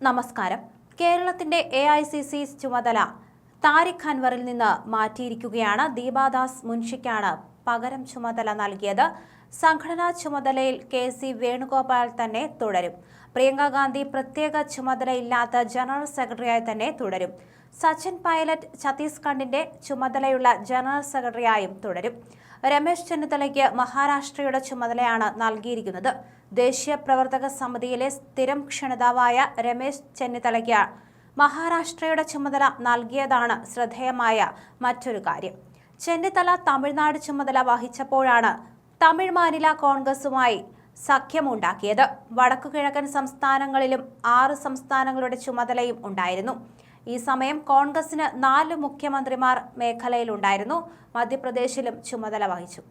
നമസ്കാരം. കേരളത്തിന്റെ A I C C ചുമതല താരിഖ് അൻവറിൽ നിന്ന് മാറ്റിയിരിക്കുകയാണ് ദീപാദാസ് മുൻഷിക്കാണ് പകരം ചുമതല നൽകിയത്. സംഘടനാ ചുമതലയിൽ കെ സി വേണുഗോപാൽ തന്നെ തുടരും. പ്രിയങ്കാഗാന്ധി പ്രത്യേക ചുമതലയില്ലാത്ത ജനറൽ സെക്രട്ടറിയായി തന്നെ തുടരും. സച്ചിൻ പൈലറ്റ് ഛത്തീസ്ഗഡിന്റെ ചുമതലയുള്ള ജനറൽ സെക്രട്ടറിയായും തുടരും. രമേശ് ചെന്നിത്തലയ്ക്ക് മഹാരാഷ്ട്രയുടെ ചുമതലയാണ് നൽകിയിരിക്കുന്നത്. ദേശീയ പ്രവർത്തക സമിതിയിലെ സ്ഥിരം ക്ഷണിതാവായ രമേശ് ചെന്നിത്തലയ്ക്ക് മഹാരാഷ്ട്രയുടെ ചുമതല നൽകിയതാണ് ശ്രദ്ധേയമായ മറ്റൊരു കാര്യം. ചെന്നിത്തല തമിഴ്നാട് ചുമതല വഹിച്ചപ്പോഴാണ് തമിഴ് മാനില കോൺഗ്രസുമായി സഖ്യമുണ്ടാക്കിയത്. വടക്കുകിഴക്കൻ സംസ്ഥാനങ്ങളിലും ആറ് സംസ്ഥാനങ്ങളുടെ ചുമതലയും ഉണ്ടായിരുന്നു. ഈ സമയം കോൺഗ്രസിന് നാല് മുഖ്യമന്ത്രിമാർ മേഖലയിലുണ്ടായിരുന്നു. മധ്യപ്രദേശിലും ചുമതല വഹിച്ചു.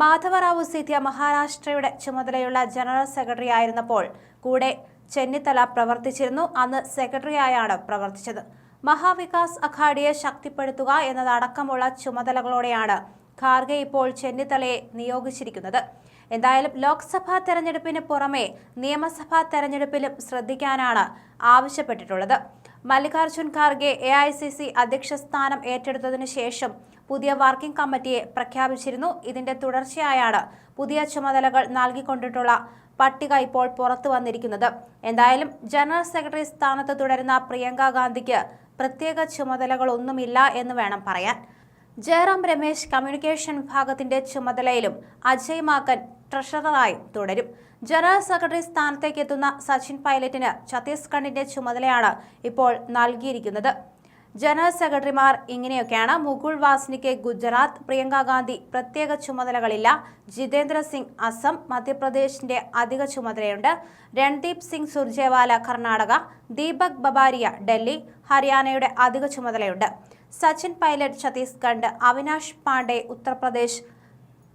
മാധവറാവു സിദ്ധ്യ മഹാരാഷ്ട്രയുടെ ചുമതലയുള്ള ജനറൽ സെക്രട്ടറി ആയിരുന്നപ്പോൾ കൂടെ ചെന്നിത്തല പ്രവർത്തിച്ചിരുന്നു. അന്ന് സെക്രട്ടറിയായാണ് പ്രവർത്തിച്ചത്. മഹാവികാസ് അഘാഡിയെ ശക്തിപ്പെടുത്തുക എന്നതടക്കമുള്ള ചുമതലകളോടെയാണ് ഖാർഗെ ഇപ്പോൾ ചെന്നിത്തലയെ നിയോഗിച്ചിരിക്കുന്നത്. എന്തായാലും ലോക്സഭാ തെരഞ്ഞെടുപ്പിന് പുറമെ നിയമസഭാ തെരഞ്ഞെടുപ്പിലും ശ്രദ്ധിക്കാനാണ് ആവശ്യപ്പെട്ടിട്ടുള്ളത്. Mallikarjun Kharge A I C C അധ്യക്ഷ സ്ഥാനം ഏറ്റെടുത്തതിനു ശേഷം പുതിയ വർക്കിംഗ് കമ്മിറ്റിയെ പ്രഖ്യാപിച്ചിരുന്നു. ഇതിന്റെ തുടർച്ചയായാണ് പുതിയ ചുമതലകൾ നൽകിക്കൊണ്ടിട്ടുള്ള പട്ടിക ഇപ്പോൾ പുറത്തു വന്നിരിക്കുന്നത്. എന്തായാലും ജനറൽ സെക്രട്ടറി സ്ഥാനത്ത് തുടരുന്ന പ്രിയങ്ക ഗാന്ധിക്ക് പ്രത്യേക ചുമതലകളൊന്നുമില്ല എന്ന് വേണം പറയാൻ. ജയറാം രമേശ് കമ്മ്യൂണിക്കേഷൻ വിഭാഗത്തിന്റെ ചുമതലയിലും അജയ് മാക്കൻ ട്രഷററായും തുടരും. ജനറൽ സെക്രട്ടറി സ്ഥാനത്തേക്കെത്തുന്ന സച്ചിൻ പൈലറ്റിന് ഛത്തീസ്ഗഡിന്റെ ചുമതലയാണ് ഇപ്പോൾ നൽകിയിരിക്കുന്നത്. ജനറൽ സെക്രട്ടറിമാർ ഇങ്ങനെയൊക്കെയാണ് മുകുൾ വാസ്നിക്ക് ഗുജറാത്ത് പ്രിയങ്ക ഗാന്ധി പ്രത്യേക ചുമതലകളില്ല ജിതേന്ദ്ര സിംഗ് അസം മധ്യപ്രദേശിന്റെ അധിക ചുമതലയുണ്ട് രൺദീപ് സിംഗ് സുർജേവാല കർണാടക ദീപക് ബബാരിയ ഡൽഹി ഹരിയാനയുടെ അധിക ചുമതലയുണ്ട്. Sachin Pilot Chhattisgarh Avinash Pande Uttar Pradesh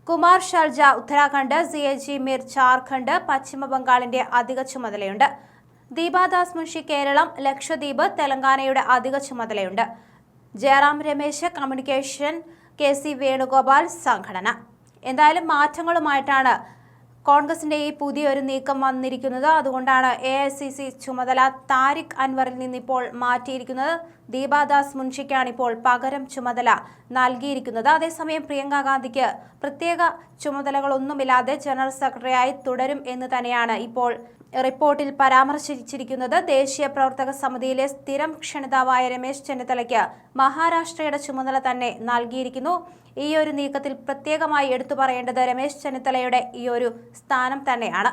Kumari Selja Uttarakhand C A G Mir Jharkhand പശ്ചിമ ബംഗാളിന്റെ അധിക ചുമതലയുണ്ട്. ദീപാദാസ് മുൻഷി കേരളം ലക്ഷദ്വീപ് തെലങ്കാനയുടെ അധിക ചുമതലയുണ്ട്. Jairam Ramesh communication K C Venugopal സംഘടന. എന്തായാലും മാറ്റങ്ങളുമായിട്ടാണ് കോൺഗ്രസിന്റെ ഈ പുതിയൊരു നീക്കം വന്നിരിക്കുന്നത്. അതുകൊണ്ടാണ് എ ചുമതല താരിഖ് അൻവറിൽ നിന്നിപ്പോൾ മാറ്റിയിരിക്കുന്നത്. ദീപാദാസ് മുൻഷിക്കാണ് ഇപ്പോൾ പകരം ചുമതല നൽകിയിരിക്കുന്നത്. അതേസമയം പ്രിയങ്ക ഗാന്ധിക്ക് പ്രത്യേക ചുമതലകളൊന്നുമില്ലാതെ ജനറൽ സെക്രട്ടറിയായി തുടരും എന്ന് തന്നെയാണ് ഇപ്പോൾ റിപ്പോർട്ടിൽ പരാമർശിച്ചിരിക്കുന്നത്. ദേശീയ പ്രവർത്തക സമിതിയിലെ സ്ഥിരം ക്ഷണിതാവായ രമേശ് ചെന്നിത്തലയ്ക്ക് മഹാരാഷ്ട്രയുടെ ചുമതല തന്നെ നൽകിയിരിക്കുന്നു. ഈ ഒരു നീക്കത്തിൽ പ്രത്യേകമായി എടുത്തു പറയേണ്ടത് രമേശ് ചെന്നിത്തലയുടെ ഈ ഒരു സ്ഥാനം തന്നെയാണ്.